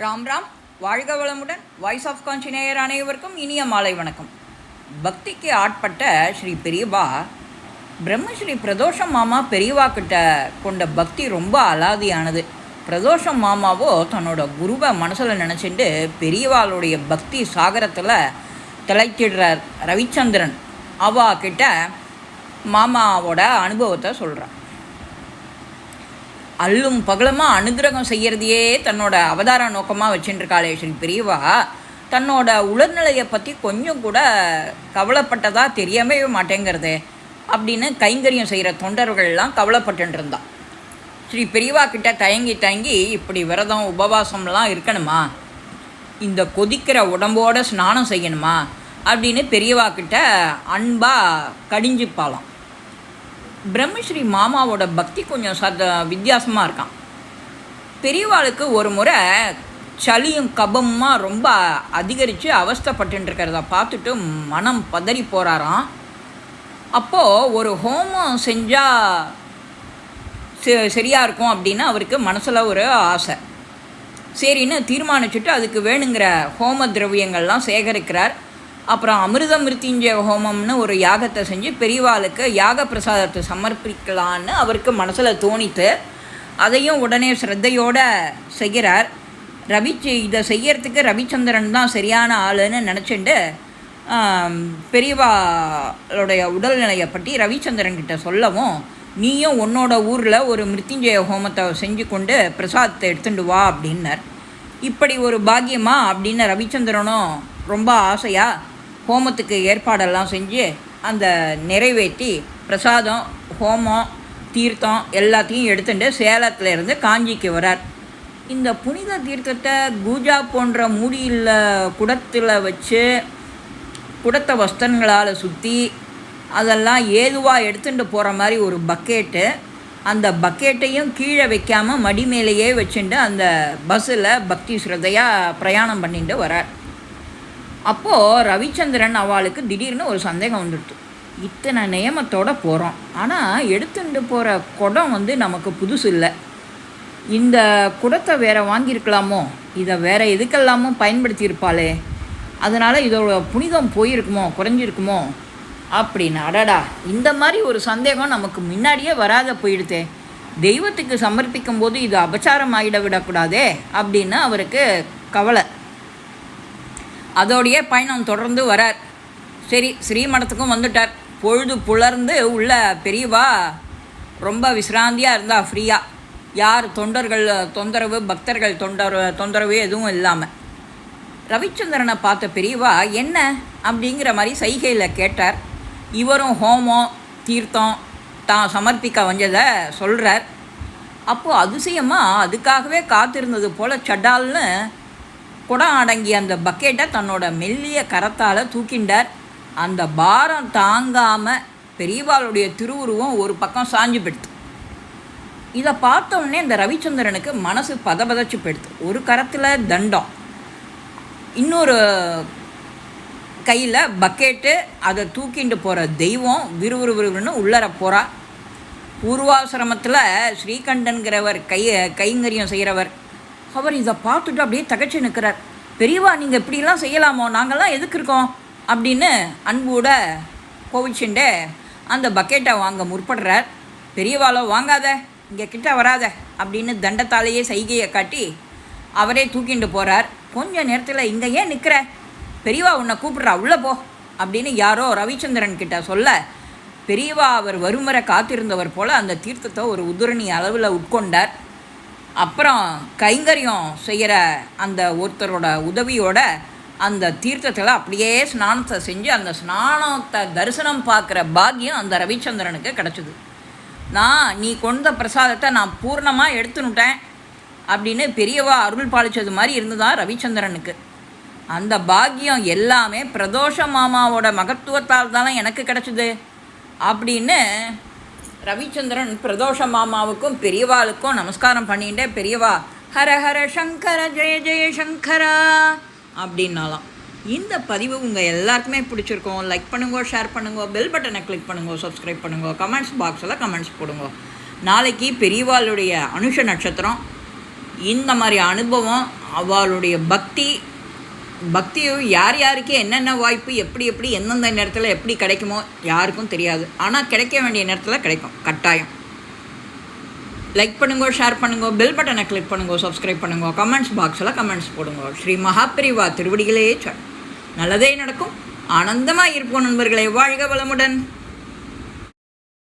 ராம் ராம். வாழ்க வளமுடன். Voice of கான்சினேயர் அனைவருக்கும் இனிய மாலை வணக்கம். பக்திக்கு ஆட்பட்ட ஸ்ரீ பெரியவா பிரம்மஸ்ரீ பிரதோஷம் மாமா பெரியவா கிட்ட கொண்ட பக்தி ரொம்ப அலாதியானது. பிரதோஷம் மாமாவோ தன்னோட குருவை மனசில் நினச்சிட்டு பெரியவாளுடைய பக்தி சாகரத்தில் திளைச்சிடுறார் ரவிச்சந்திரன். அவா கிட்ட மாமாவோட அனுபவத்தை சொல்கிறான் அல்லும் பகலமாக அனுகிரகம் செய்கிறதையே தன்னோட அவதார நோக்கமாக வச்சுட்டுருக்காளே ஸ்ரீ பெரியவா தன்னோட உடல்நிலையை பற்றி கொஞ்சம் கூட கவலைப்பட்டதா தெரியவே மாட்டேங்கிறது அப்படின்னு கைங்கரியம் செய்கிற தொண்டர்கள்லாம் கவலைப்பட்டு ஸ்ரீ பெரியவா கிட்ட தயங்கி தயங்கி இப்படி விரதம் உபவாசம்லாம் இருக்கணுமா? இந்த கொதிக்கிற உடம்போட ஸ்நானம் செய்யணுமா? அப்படின்னு பெரியவா கிட்ட அன்பாக கடிஞ்சுப்பாலாம் பிரம்மஸ்ரீ மாமாவோட பக்தி கொஞ்சம் சத வித்தியாசமாக இருக்கான். பெரியவாளுக்கு ஒரு முறை சளியும் கபமுமா ரொம்ப அதிகரித்து அவஸ்தப்பட்டு இருக்கிறத பார்த்துட்டு மனம் பதறி போகிறாராம் அப்போது ஒரு ஹோமம் செஞ்சால் சரியாக இருக்கும் அப்படின்னு அவருக்கு மனசில் ஒரு ஆசை. சரின்னு தீர்மானிச்சுட்டு அதுக்கு வேணுங்கிற ஹோம திரவியங்கள்லாம் சேகரிக்கிறார். அப்புறம் அமிர்த மிருத்யுஞ்சய ஹோமம்னு ஒரு யாகத்தை செஞ்சு பெரியவாளுக்கு யாக பிரசாதத்தை சமர்ப்பிக்கலான்னு அவருக்கு மனசில் தோணித்து அதையும் உடனே ஸ்ரத்தையோடு செய்கிறார். ரவி இதை செய்யறதுக்கு ரவிச்சந்திரன் தான் சரியான ஆளுன்னு நினச்சிட்டு பெரியவாளுடைய உடல்நிலையை பற்றி ரவிச்சந்திரன் கிட்ட சொல்லவும் நீயும் உன்னோட ஊரில் ஒரு மிருத்யுஞ்சய ஹோமத்தை செஞ்சு கொண்டு பிரசாதத்தை எடுத்துட்டு வா அப்படின்னார். இப்படி ஒரு பாக்கியமா அப்படின்னு ரவிச்சந்திரனும் ரொம்ப ஆசையாக ஹோமத்துக்கு ஏற்பாடெல்லாம் செஞ்சு அந்த நிறைவேற்றி பிரசாதம் ஹோமம் தீர்த்தம் எல்லாத்தையும் எடுத்துட்டு சேலத்தில் இருந்து காஞ்சிக்கு வரார். இந்த புனித தீர்த்தத்தை கூஜா போன்ற மூடியில் குடத்தில் வச்சு குடத்தை வஸ்தன்களால் சுற்றி அதெல்லாம் ஏதுவாக எடுத்துகிட்டு போகிற மாதிரி ஒரு பக்கெட்டு. அந்த பக்கெட்டையும் கீழே வைக்காமல் மடி மேலேயே வச்சுட்டு அந்த பஸ்ஸில் பக்தி ஸ்ரத்தையாக பிரயாணம் பண்ணிட்டு வரார். அப்போது ரவிச்சந்திரன் அவளுக்கு திடீர்னு ஒரு சந்தேகம் வந்துடுது. இத்தனை நியமத்தோடு போகிறோம் ஆனால் எடுத்துட்டு போகிற குடம் வந்து நமக்கு புதுசு இல்லை. இந்த குடத்தை வேறு வாங்கியிருக்கலாமோ? இதை வேறு எதுக்கெல்லாமோ பயன்படுத்தியிருப்பாளே. அதனால் இதோட புனிதம் போயிருக்குமோ? குறைஞ்சிருக்குமோ? அப்படின்னு. அடடா இந்த மாதிரி ஒரு சந்தேகம் நமக்கு முன்னாடியே வராத போயிடுதே. தெய்வத்துக்கு சமர்ப்பிக்கும் போது இது அபச்சாரம் ஆகிட விடக்கூடாதே அப்படின்னு அவருக்கு கவலை. அதோடைய பயணம் தொடர்ந்து வரார். சரி ஸ்ரீமடத்துக்கும் வந்துட்டார். பொழுது புலர்ந்து உள்ள பெரியவா ரொம்ப விசிராந்தியாக இருந்தா ஃப்ரீயாக யார் தொண்டர்கள் தொந்தரவு பக்தர்கள் தொண்டர் தொந்தரவு எதுவும் இல்லாமல் ரவிச்சந்திரனை பார்த்த பெரியவா என்ன? அப்படிங்கிற மாதிரி சைகையில் கேட்டார். இவரும் ஹோமம் தீர்த்தம் தான் சமர்ப்பிக்க வந்ததை சொல்கிறார் அப்போது அதிசயமாக அதுக்காகவே காத்திருந்தது போல் சட்டால்னு குடம் அடங்கிய அந்த பக்கெட்டை தன்னோட மெல்லிய கரத்தால் தூக்கிண்டார். அந்த பாரம் தாங்காமல் பெரியவாளுடைய திருவுருவம் ஒரு பக்கம் சாஞ்சு போயிடுது இதை பார்த்தோடனே இந்த ரவிச்சந்திரனுக்கு மனசு பதபதச்சு போயிடுது ஒரு கரத்தில் தண்டம். இன்னொரு கையில் பக்கெட்டு அதை தூக்கிட்டு போகிற தெய்வம் விறுவிறு விறுவிறுன்னு உள்ளர போகிறா பூர்வாசிரமத்தில் ஸ்ரீகண்டன்கிறவர் கை கைங்கரியம் செய்கிறவர் அவர் இதை பார்த்துட்டு அப்படியே தகச்சு நிற்கிறார். பெரியவா நீங்கள் இப்படிலாம் செய்யலாமோ? நாங்கள்லாம் எதுக்கு இருக்கோம்? அப்படின்னு அன்போட கோவிச்சுண்டு அந்த பக்கெட்டை வாங்க முற்படுறார். பெரியவாளோ வாங்காத. இங்கே கிட்ட வராத. அப்படின்னு தண்டத்தாலேயே சைகையை காட்டி அவரே தூக்கிட்டு போகிறார் கொஞ்ச நேரத்தில் இங்கே ஏன் நிற்கிற பெரியவா உன்னை கூப்பிட்றா. உள்ளே போ. அப்படின்னு யாரோ ரவிச்சந்திரன் கிட்ட சொல்ல பெரியவா அவர் வருமுறை காத்திருந்தவர் போல் அந்த தீர்த்தத்தை ஒரு உதுரணி அளவில் உட்கொண்டார். அப்புறம் கைங்கரியம் செய்கிற அந்த ஒருத்தரோட உதவியோட அந்த தீர்த்தத்தில் அப்படியே ஸ்நானத்தை செஞ்சு அந்த ஸ்நானத்தை தரிசனம் பார்க்குற பாக்கியம் அந்த ரவிச்சந்திரனுக்கு கிடச்சிது. நான் நீ கொண்ட பிரசாதத்தை நான் பூர்ணமாக எடுத்துனுட்டேன் அப்படின்னு பெரியவா அருள் பாலிச்சது மாதிரி இருந்ததா ரவிச்சந்திரனுக்கு. அந்த பாக்கியம் எல்லாமே பிரதோஷ மாமாவோட மகத்துவத்தால் தானே எனக்கு கிடச்சிது அப்படின்னு ரவிச்சந்திரன் பிரதோஷ மாமாவுக்கும் பெரியவாளுக்கும் நமஸ்காரம் பண்ணிட்டே பெரியவா ஹர ஹர சங்கர ஜெய ஜெய சங்கரா அப்படின்னாலாம். இந்த பதிவு உங்கள் எல்லாருக்குமே பிடிச்சிருக்கோம். லைக் பண்ணுங்க ஷேர் பண்ணுங்க பெல் பட்டனை கிளிக் பண்ணுங்க சப்ஸ்கிரைப் பண்ணுங்க கமெண்ட்ஸ் பாக்ஸில் கமெண்ட்ஸ் போடுங்க. நாளைக்கு பெரியவாளுடைய அனுஷ நட்சத்திரம். இந்த மாதிரி அனுபவம் அவளுடைய பக்தி பக்தியும் யார் யாருக்கு என்னென்ன வாய்ப்பு எப்படி எப்படி எந்தெந்த நேரத்தில் எப்படி கிடைக்குமோ யாருக்கும் தெரியாது. ஆனால் கிடைக்க வேண்டிய நேரத்தில் கிடைக்கும். கட்டாயம். லைக் பண்ணுங்க ஷேர் பண்ணுங்க பெல் பட்டனை கிளிக் பண்ணுங்க சப்ஸ்கிரைப் பண்ணுங்க கமெண்ட்ஸ் பாக்ஸில் கமெண்ட்ஸ் போடுங்க. ஸ்ரீ மகாபிரிவா திருவடிகளே சட் நல்லதே நடக்கும். ஆனந்தமாக இருப்போம் நண்பர்களே. வாழ்க வளமுடன்.